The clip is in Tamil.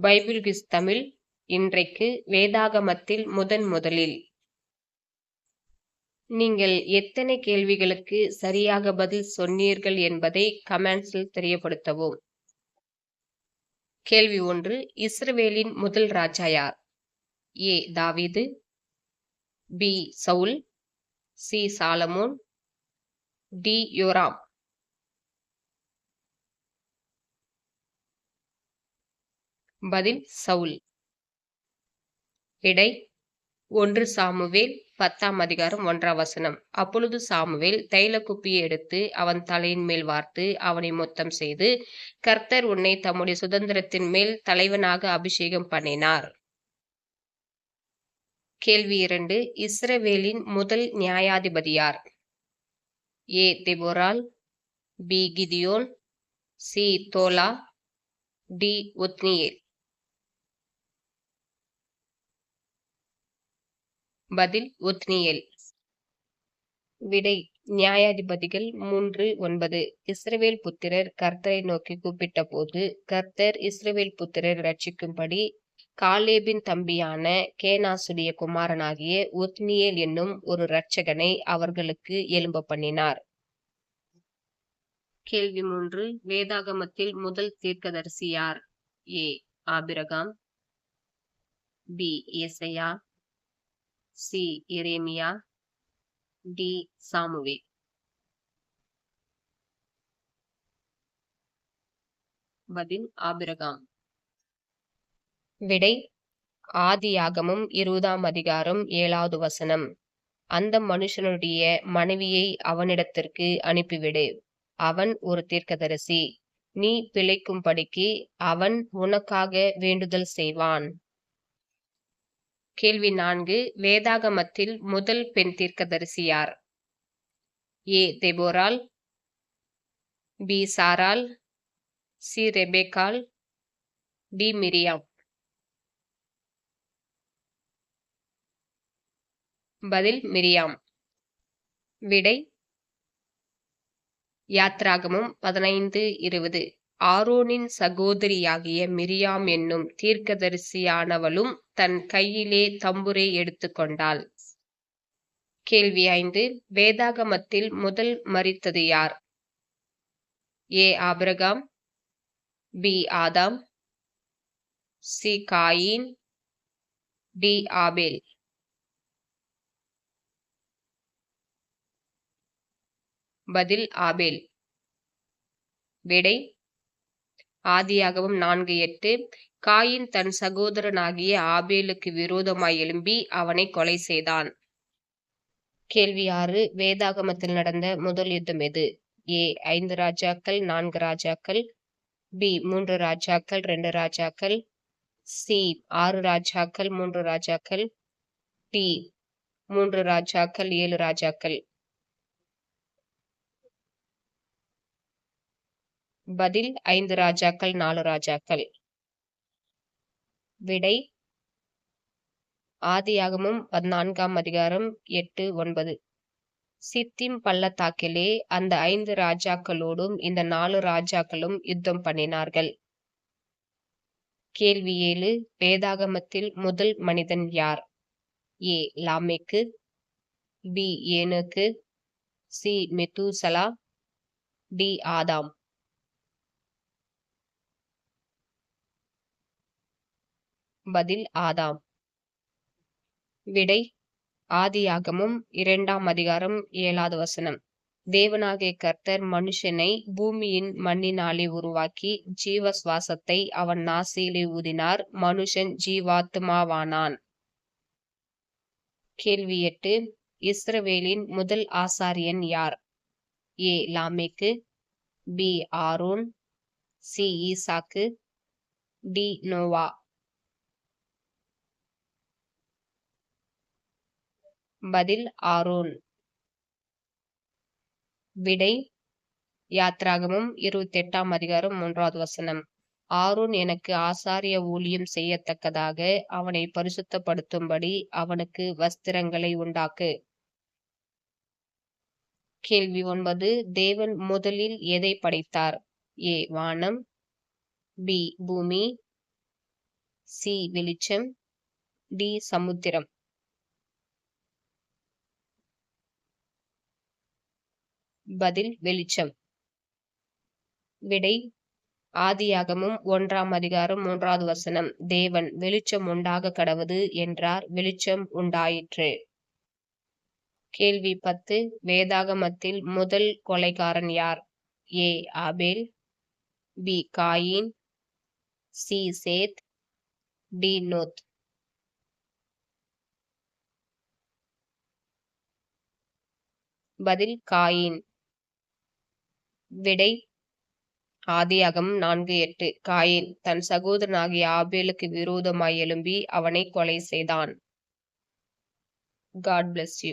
பைபிள் கிஸ் தமிழ் இன்றைக்கு வேதாகமத்தில் முதன் முதலில். நீங்கள் எத்தனை கேள்விகளுக்கு சரியாக பதில் சொன்னீர்கள் என்பதை கமெண்ட்ஸில் தெரியப்படுத்தவும். கேள்வி ஒன்று இஸ்ரவேலின் முதல் ராஜா யார் A David. B Saul. C Solomon. D Joram. பதில் சவுல். எடை ஒன்று சாமுவேல் பத்தாம் அதிகாரம் ஒன்றாம் வசனம். அப்பொழுது சாமுவேல் தைல குப்பியை எடுத்து அவன் தலையின் மேல் வார்த்து அவனை மொத்தம் செய்து கர்த்தர் உன்னை தம்முடைய சுதந்திரத்தின் மேல் தலைவனாக அபிஷேகம் பண்ணினார். கேள்வி இரண்டு இஸ்ரவேலின் முதல் நியாயாதிபதியார்? A Deborah B Gideon C Tola D Othniel. பதில் ஒத்னியேல். விடை நியாயாதிபதிகள் மூன்று ஒன்பது. இஸ்ரவேல் புத்திரர் கர்த்தரை நோக்கி கூப்பிட்ட போது கர்த்தர் இஸ்ரவேல் புத்திரர் ரட்சிக்கும்படி காலேபின் தம்பியான கேனாசுடைய குமாரனாகிய ஒத்னியேல் என்னும் ஒரு இரட்சகனை அவர்களுக்கு எலும்ப பண்ணினார். கேள்வி மூன்று. வேதாகமத்தில் முதல் தீர்க்கதரிசி யார்? A. Abraham. B. Isaiah C. Jeremiah D. Samuel. பதில் ஆபிரகாம். விடை ஆதியாகமும் இருபதாம் அதிகாரம் ஏழாவது வசனம். அந்த மனுஷனுடைய மனைவியை அவனிடத்திற்கு அனுப்பிவிடு. அவன் ஒரு தீர்க்கதரிசி. நீ பிழைக்கும்படிக்கு அவன் உனக்காக வேண்டுதல் செய்வான். கேள்வி நான்கு வேதாகமத்தில் முதல் பெண் தீர்க்கதரிசி யார் A. Deborah B. Sarah C. Rebekah D. Miriam. பதில் மிரியாம். விடை யாத்ராகமும் பதினைந்து இருபது. ஆரோனின் சகோதரியாகிய மிரியாம் என்னும் தீர்க்கதரிசியானவளும் தன் கையிலே தம்புரை எடுத்துக்கொண்டாள் கேள்வி ஐந்து. வேதாகமத்தில் முதல் மறித்தது யார்? A. Abraham. B. Adam. C. Cain. D. Abel. பதில் ஆபேல். விடை ஆதியாகவும் நான்கு எட்டு. காயின் தன் சகோதரனாகிய ஆபேலுக்கு விரோதமாய் எழும்பி அவனை கொலை செய்தான். கேள்வி ஆறு. வேதாகமத்தில் நடந்த முதல் யுத்தம் எது? ஏ. ஐந்து ராஜாக்கள் நான்கு ராஜாக்கள். பி. மூன்று ராஜாக்கள் ரெண்டு ராஜாக்கள். சி. ஆறு ராஜாக்கள் மூன்று ராஜாக்கள். டி. மூன்று ராஜாக்கள் ஏழு ராஜாக்கள். பதில் ஐந்து ராஜாக்கள் நாலு ராஜாக்கள். விடை ஆதியாகமும் பதினான்காம் அதிகாரம் எட்டு ஒன்பது. சித்திம் பள்ளத்தாக்கிலே அந்த ஐந்து ராஜாக்களோடும் இந்த நாலு ராஜாக்களும் யுத்தம் பண்ணினார்கள். கேள்வி ஏழு வேதாகமத்தில் முதல் மனிதன் யார்? A Lamech. B Enoch. C Methuselah D Adam. பதில் ஆதாம். விடை ஆதியாகமும் இரண்டாம் அதிகாரம் ஏழாவது வசனம். தேவனாகிய கர்த்தர் மனுஷனை பூமியின் மண்ணினாலே உருவாக்கி ஜீவ சுவாசத்தை அவன் நாசியிலே ஊதினார். மனுஷன் ஜீவாத்மாவானான். கேள்வி எட்டு இஸ்ரவேலின் முதல் ஆசாரியன் யார்? A Lamech. B Aaron. C Isaac. D Noah. பதில் ஆரோன் விடை யாத்ராகமும் இருபத்தி எட்டாம் அதிகாரம் மூன்றாவது வசனம். ஆரோன் எனக்கு ஆசாரிய ஊழியம் செய்யத்தக்கதாக அவனை பரிசுத்தப்படுத்தும்படி அவனுக்கு வஸ்திரங்களை உண்டாக்கு. கேள்வி ஒன்பது தேவன் முதலில் எதை படைத்தார்? ஏ வானம். பி பூமி. சி வெளிச்சம். டி சமுத்திரம். பதில் வெளிச்சம். விடை ஆதியாகமும் ஒன்றாம் அதிகாரம் மூன்றாவது வசனம். தேவன் வெளிச்சம் உண்டாக கடவுது என்றார் வெளிச்சம் உண்டாயிற்று. கேள்வி பத்து. வேதாகமத்தில் முதல் கொலைகாரன் யார்? A. Abel B. Cain C. Seth D. Nod. பதில் காயின். விடை ஆதியாகம் நான்கு எட்டு. காயின் தன் சகோதரனாகிய ஆபேலுக்கு விரோதமாய் எழும்பி அவனை கொலை செய்தான். God bless you